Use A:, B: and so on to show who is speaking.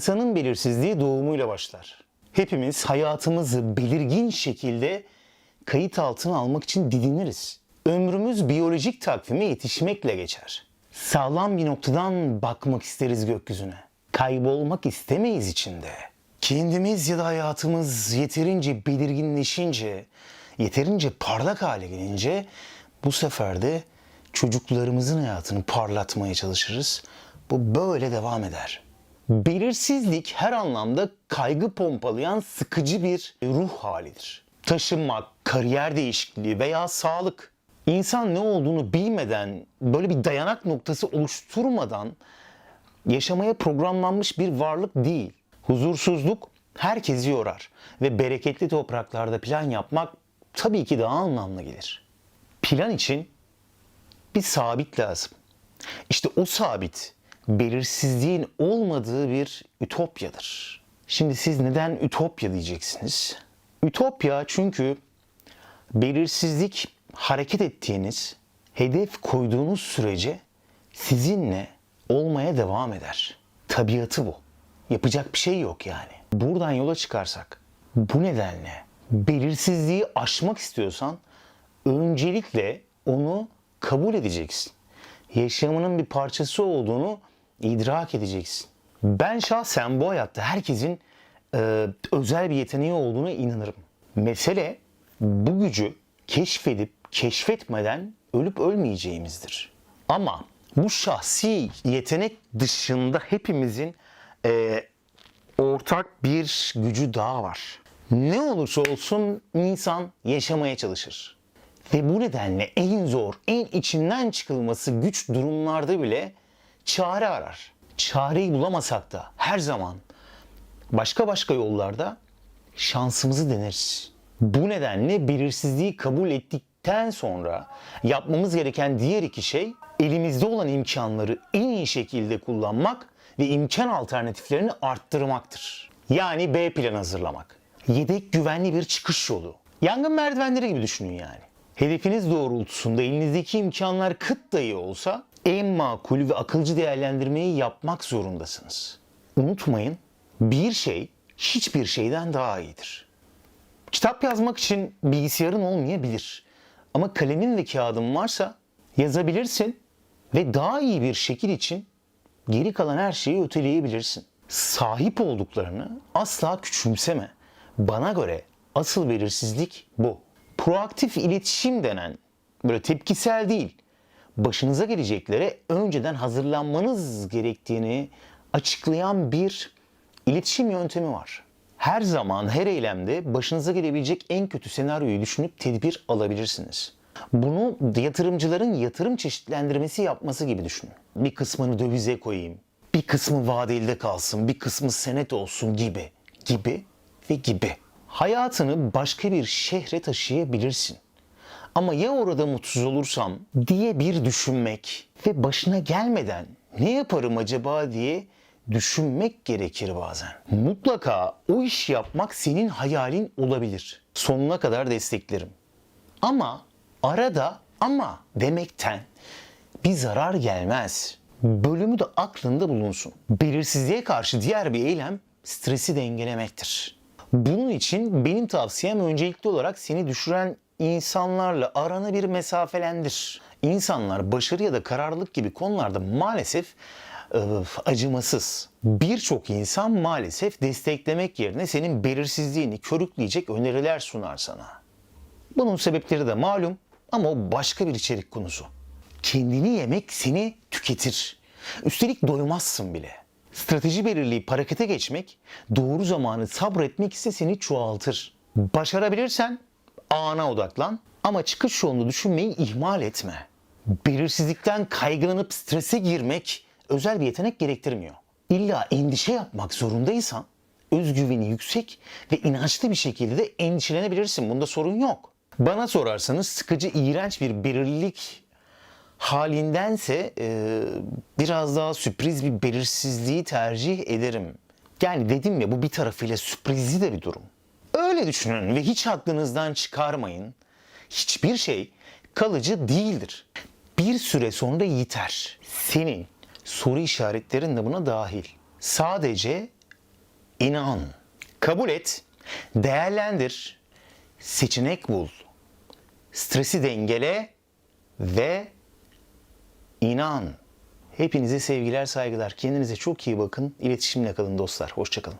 A: İnsanın belirsizliği doğumuyla başlar. Hepimiz hayatımızı belirgin şekilde kayıt altına almak için didiniriz. Ömrümüz biyolojik takvime yetişmekle geçer. Sağlam bir noktadan bakmak isteriz gökyüzüne. Kaybolmak istemeyiz içinde. Kendimiz ya da hayatımız yeterince belirginleşince, yeterince parlak hale gelince bu sefer de çocuklarımızın hayatını parlatmaya çalışırız. Bu böyle devam eder. Belirsizlik her anlamda kaygı pompalayan sıkıcı bir ruh halidir. Taşınmak, kariyer değişikliği veya sağlık. İnsan ne olduğunu bilmeden, böyle bir dayanak noktası oluşturmadan yaşamaya programlanmış bir varlık değil. Huzursuzluk herkesi yorar ve bereketli topraklarda plan yapmak tabii ki daha anlamlı gelir. Plan için bir sabit lazım. İşte o sabit belirsizliğin olmadığı bir ütopyadır. Şimdi siz neden ütopya diyeceksiniz? Ütopya çünkü belirsizlik hareket ettiğiniz, hedef koyduğunuz sürece sizinle olmaya devam eder. Tabiatı bu. Yapacak bir şey yok yani. Buradan yola çıkarsak bu nedenle belirsizliği aşmak istiyorsan öncelikle onu kabul edeceksin. Yaşamının bir parçası olduğunu idrak edeceksin. Ben şahsen bu hayatta herkesin e, özel bir yeteneği olduğuna inanırım. Mesele bu gücü keşfedip keşfetmeden ölüp ölmeyeceğimizdir. Ama bu şahsi yetenek dışında hepimizin e, ortak bir gücü daha var. Ne olursa olsun insan yaşamaya çalışır. Ve bu nedenle en zor, en içinden çıkılması güç durumlarda bile çare arar. Çareyi bulamasak da her zaman başka başka yollarda şansımızı deneriz. Bu nedenle belirsizliği kabul ettikten sonra yapmamız gereken diğer iki şey elimizde olan imkanları en iyi şekilde kullanmak ve imkan alternatiflerini arttırmaktır. Yani B plan hazırlamak. Yedek güvenli bir çıkış yolu. Yangın merdivenleri gibi düşünün yani. Hedefiniz doğrultusunda elinizdeki imkanlar kıt dahi olsa en makul ve akılcı değerlendirmeyi yapmak zorundasınız. Unutmayın bir şey hiçbir şeyden daha iyidir. Kitap yazmak için bilgisayarın olmayabilir. Ama kalemin ve kağıdın varsa yazabilirsin ve daha iyi bir şekil için geri kalan her şeyi öteleyebilirsin. Sahip olduklarını asla küçümseme. Bana göre asıl belirsizlik bu. Proaktif iletişim denen böyle tepkisel değil, başınıza geleceklere önceden hazırlanmanız gerektiğini açıklayan bir iletişim yöntemi var. Her zaman her eylemde başınıza gelebilecek en kötü senaryoyu düşünüp tedbir alabilirsiniz. Bunu yatırımcıların yatırım çeşitlendirmesi yapması gibi düşünün. Bir kısmını dövize koyayım, bir kısmı vadeli kalsın, bir kısmı senet olsun gibi, gibi ve gibi. Hayatını başka bir şehre taşıyabilirsin. Ama ya orada mutsuz olursam diye bir düşünmek ve başına gelmeden ne yaparım acaba diye düşünmek gerekir bazen. Mutlaka o iş yapmak senin hayalin olabilir. Sonuna kadar desteklerim. Ama arada ama demekten bir zarar gelmez. Bölümü de aklında bulunsun. Belirsizliğe karşı diğer bir eylem stresi dengelemektir. Bunun için benim tavsiyem öncelikli olarak seni düşüren insanlarla aranı bir mesafelendir. İnsanlar başarı ya da kararlılık gibi konularda maalesef öf, acımasız. Birçok insan maalesef desteklemek yerine senin belirsizliğini körükleyecek öneriler sunar sana. Bunun sebepleri de malum ama o başka bir içerik konusu. Kendini yemek seni tüketir. Üstelik doymazsın bile. Strateji belirleyip harekete geçmek, doğru zamanı sabretmek ise seni çoğaltır. Başarabilirsen ana odaklan ama çıkış yolunu düşünmeyi ihmal etme. Belirsizlikten kaygılanıp strese girmek özel bir yetenek gerektirmiyor. İlla endişe yapmak zorundaysan özgüveni yüksek ve inançlı bir şekilde de endişelenebilirsin. Bunda sorun yok. Bana sorarsanız sıkıcı, iğrenç bir belirlilik halindense e, biraz daha sürpriz bir belirsizliği tercih ederim. Yani dedim ya bu bir tarafıyla sürprizli de bir durum. Öyle düşünün ve hiç aklınızdan çıkarmayın. Hiçbir şey kalıcı değildir. Bir süre sonra yiter. Senin soru işaretlerin de buna dahil. Sadece İnan. Kabul et. Değerlendir. Seçenek bul. Stresi dengele ve inan. Hepinize sevgiler, saygılar. Kendinize çok iyi bakın. İletişimle kalın dostlar. Hoşçakalın.